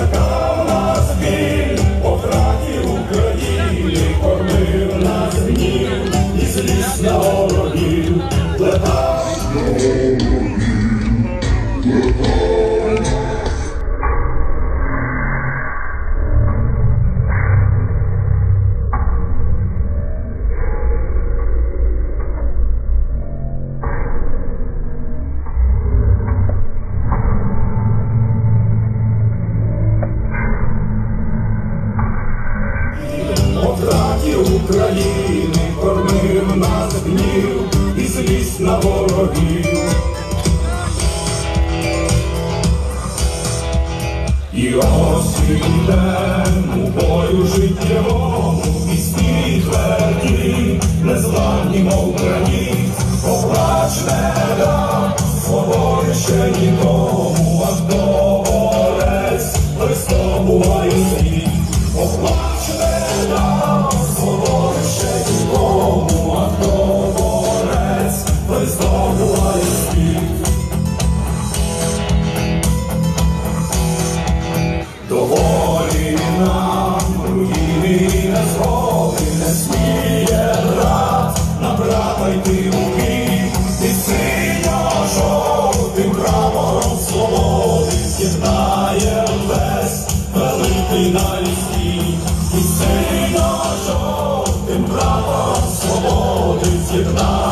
плекав нас біль, по втраті України, кормив нас гнів, і злість на ворогів, плекав України, кормив нас гнів, і злість на ворогів. І ось у бою життєвому, і світ тверді, незламні, мов країн, не Доволі нам руїни не згоди, не сміє брат, на брата йти у бій, і синьо жовтим прапором свободи з'єднає весь великий навіть світ, і синьо жовтим прапором свободи з'єднає.